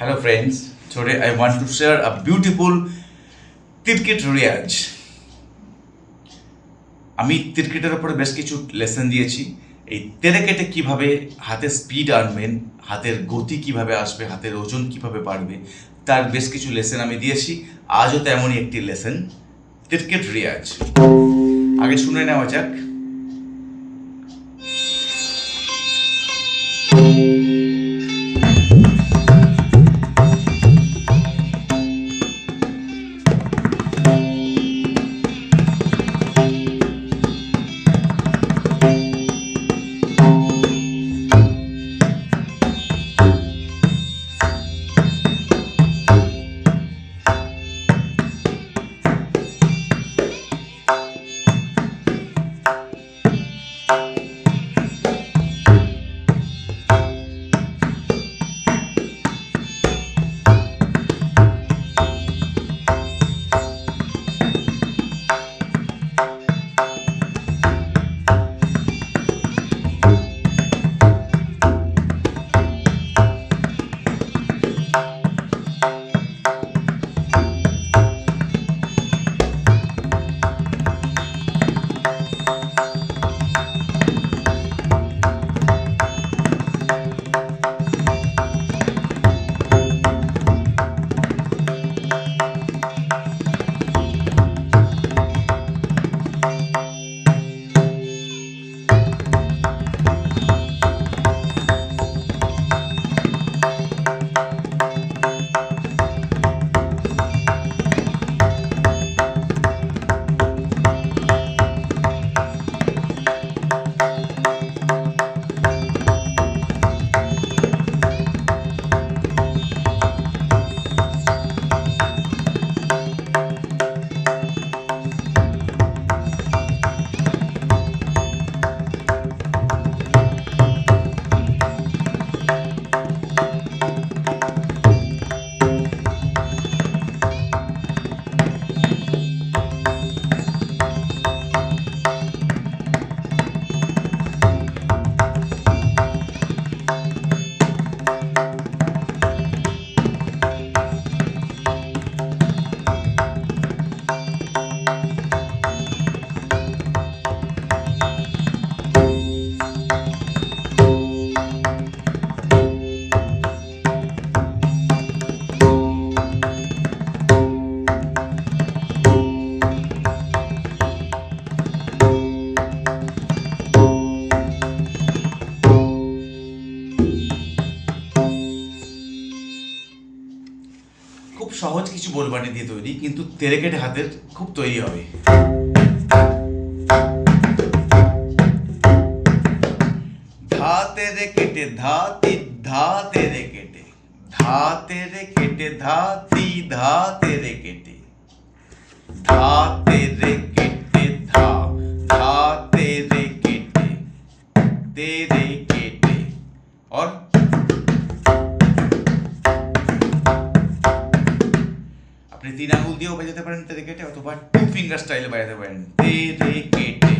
Hello friends, today I want to share a beautiful cricket Riaz আমি ক্রিকেটের ওপরে বেশ কিছু লেসন দিয়েছি। এই তেরেকেটে কীভাবে হাতের স্পিড আনবেন হাতের গতি কীভাবে আসবে হাতের ওজন কীভাবে বাড়বে তার বেশ কিছু লেসন আমি দিয়েছি। আজও তেমনই একটি লেসন ক্রিকেট রিয়াজ আগে শুনে নেওয়া যাক। সহজ কিছু বোলবাটি দিয়ে তৈরি, কিন্তু তেরেকেটে হাতের খুব তৈরি হবে। ধা তেরে কেটে ধা তি ধা তেরে কেটে ধা তেরে কেটে ধা তি ধা তেরে কেটে। ধা তেরে কেটে, ধা ধা তেরে কেটে তেরে কেটে। और আপনি তিন আঙুল দিয়েও বাজাতে পারেন তেরে কেটে অথবা টু ফিঙ্গার স্টাইলে বাজাতে পারেন। তেরে কেটে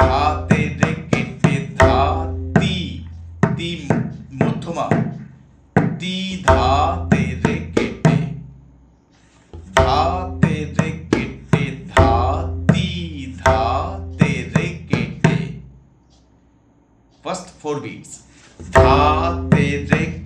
ধা তেরে কেটে ধা তি তি মধ্যমা, তি ধা তেরে কেটে ধা তেরে কেটে ধা তি, ধা তেরে কেটে ফার্স্ট ফোর বিটস ধা তেরে কেটে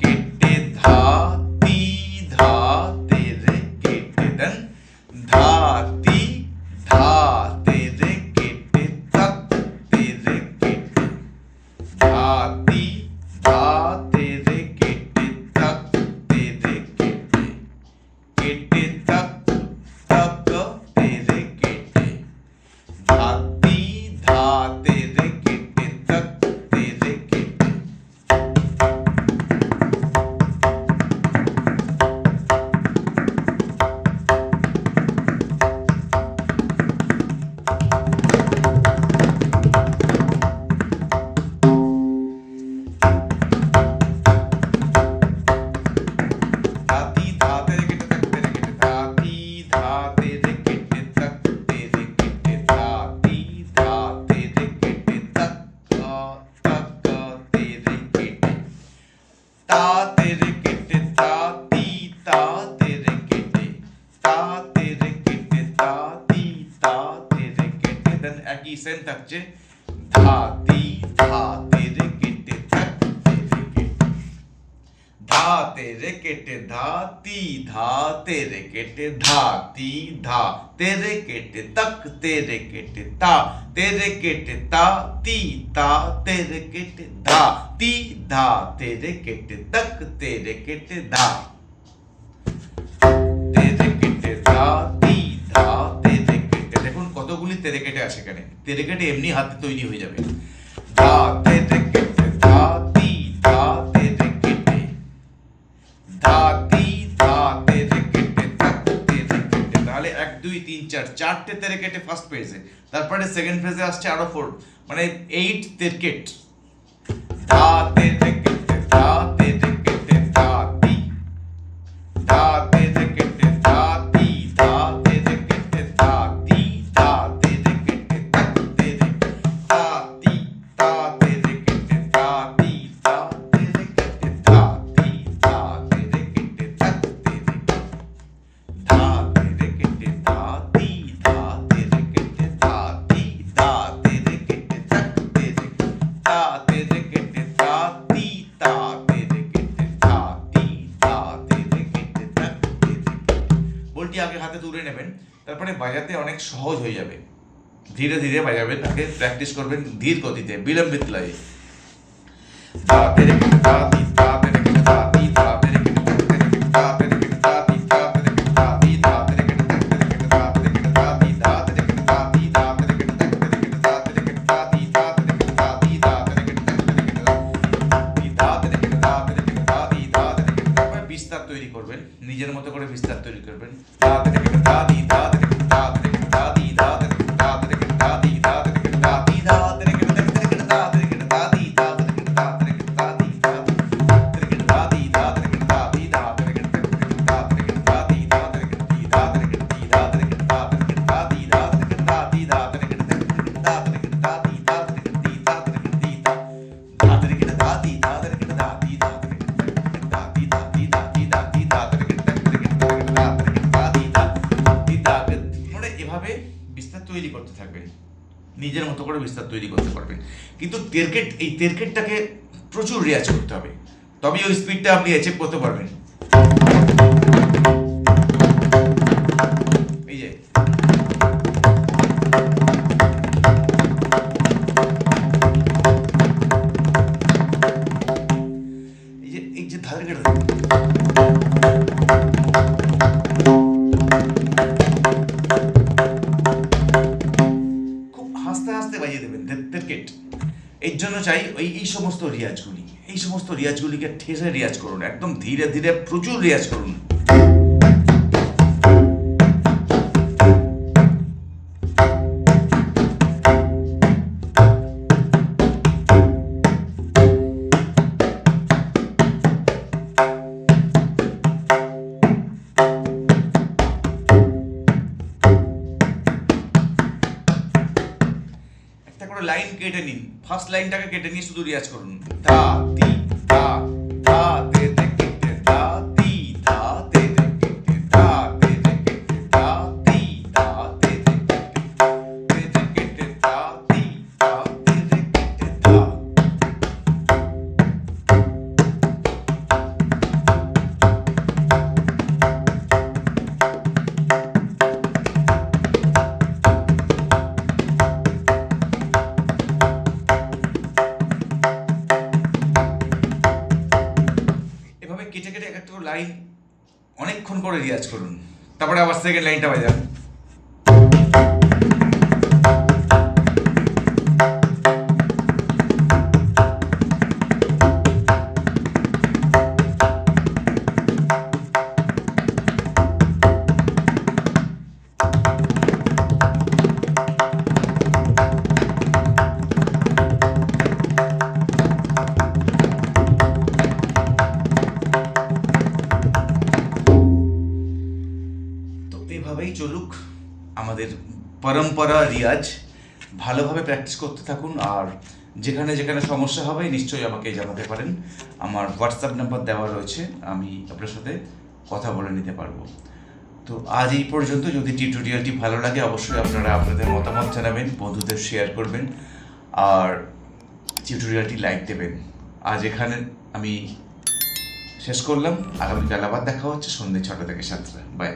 ईसन तक च धा ती धा तेरे किटे थक तेरे किटे धा तेरे किटे धा ती धा तेरे किटे धा ती धा तेरे किटे तक तेरे किटे ता तेरे किटे ता ती ता तेरे किटे धा ती धा तेरे किटे तक तेरे किटे धा तेरे किटे धा শব্দগুলি তেরে কেটে আসে কেন তেরে কেটে এমনি হাতে তৈরি হয়ে যাবে। তাহলে এক, দুই, তিন, চার, চারটে তেরে কেটে ফার্স্ট পেজে তারপরে সেকেন্ড পেজে আসছে আরও ফোর মানে এইট তেরকেট। ধা তেরে তুলে নেবেন, তারপরে বাজাতে অনেক সহজ হয়ে যাবে। ধীরে ধীরে বাজাবেন তাকে প্র্যাকটিস করবেন ধীর গতিতে বিলম্বিত লয়ে। করে বিস্তার তৈরি করতে পারবেন। কিন্তু তেরকেট এই তেরকেটটাকে প্রচুর রেয়াজ করতে হবে। তবেই ওই স্পিডটা আপনি অ্যাচিভ করতে পারবেন। এর জন্য চাই ওই, এই সমস্ত রিয়াজগুলি। এই সমস্ত রিয়াজগুলিকে ঠেসে রিয়াজ করুন, একদম ধীরে ধীরে প্রচুর রিয়াজ করুন। ফার্স্ট লাইনটাকে কেটে নিয়ে শুধু রিয়াজ করুন। ধা তি রিয়াজ করুন। তারপরে আবার সেকেন্ড লাইনটা বাজান। চলুক, আমাদের পরম্পরা, রিয়াজ ভালোভাবে প্র্যাকটিস করতে থাকুন আর যেখানে যেখানে সমস্যা হবে নিশ্চয়ই আমাকে জানাতে পারেন। আমার হোয়াটসঅ্যাপ নাম্বার দেওয়া রয়েছে, আমি আপনার সাথে কথা বলে নিতে পারব। তো আজ এই পর্যন্ত, যদি টিউটোরিয়ালটি ভালো লাগে অবশ্যই আপনারা আপনাদের মতামত জানাবেন, বন্ধুদের শেয়ার করবেন, আর টিউটোরিয়ালটি লাইক দেবেন। আজ এখানে আমি শেষ করলাম। আগামীকাল আবার দেখা হচ্ছে সন্ধ্যে ছটা থেকে সাতটা। বাই